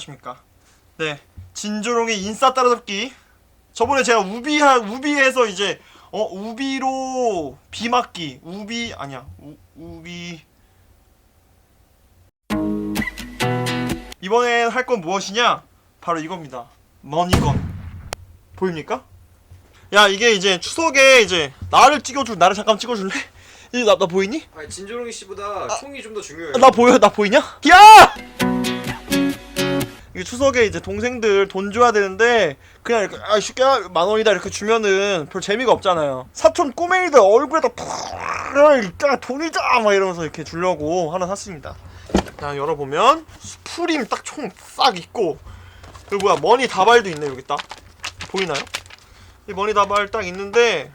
안녕하십니까. 네, 진조롱의 인싸 따라잡기. 저번에 제가 우비하 우비해서 이제 어 우비로 비맞기 우비 아니야 우, 우비 이번에 할건 무엇이냐? 바로 이겁니다. 머니건 보입니까? 야 이게 이제 추석에 이제 나를 찍어줄 나를 잠깐 찍어줄래? 이나 나 보이니? 아니 진조롱이 씨보다 총이 좀 더 중요해요. 나 보여? 나 보이냐? 야! 추석에 이제 동생들 돈 줘야 되는데 그냥 이렇게 아 쉽게 만 원이다 이렇게 주면은 별 재미가 없잖아요. 사촌 꼬맹이들 얼굴에다 팍 돈이다 막 이러면서 이렇게 주려고 하나 샀습니다. 자 열어보면 스프림 딱 총 싹 있고 그리고 뭐야 머니 다발도 있네 여기 딱 보이나요? 이 머니 다발 딱 있는데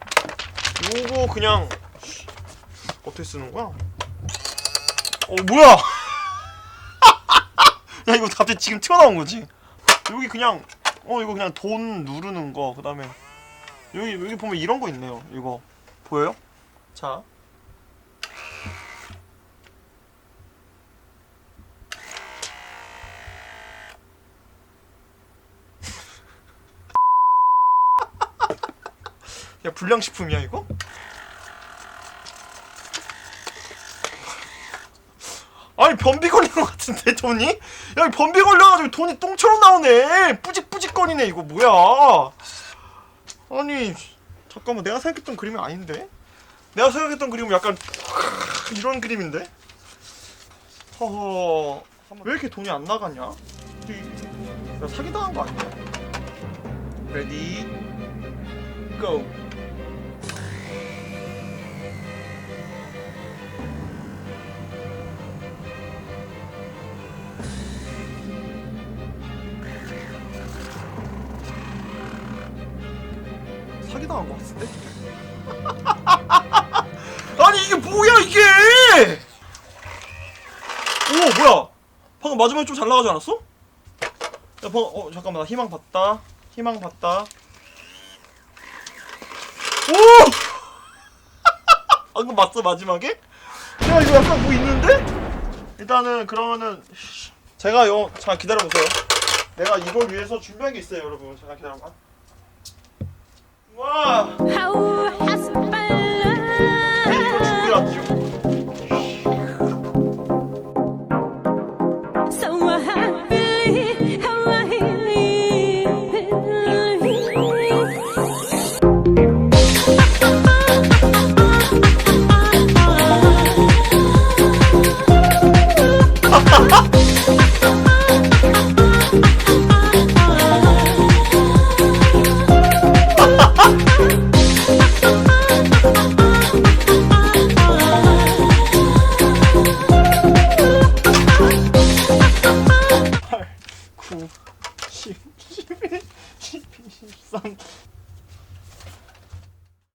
요거 그냥 어떻게 쓰는 거야? 어 뭐야? 갑자기 지금 튀어나온 거지? 여기 그냥 어 이거 그냥 돈 누르는 거 그다음에 여기 여기 보면 이런 거 있네요. 이거 보여요? 자. 야 불량식품이야 이거? 아니 변비 걸린 것 같은데 돈이? 야 변비 걸려가지고 돈이 똥처럼 나오네 뿌직뿌직거리네 이거 뭐야 아니 잠깐만 내가 생각했던 그림이 아닌데? 내가 생각했던 그림은 약간 이런 그림인데? 허허 왜 이렇게 돈이 안 나가냐? 야 사기당한 거 아니야? 레디 고 사기당한 것 같은데? 아니 이게 뭐야 이게! 오 뭐야? 방금 마지막에 좀잘 나가지 않았어? 야 방금 어 잠깐만 나 희망 봤다 희망 봤다 오! 방금 봤어 마지막에? 야 이거 약간 뭐 있는데? 일단은 그러면은 제가 요자 기다려 보세요 내가 이걸 위해서 준비한 게 있어요 여러분 잠깐 기다려봐 Whoa! Şif, şif, şif, şif, şif,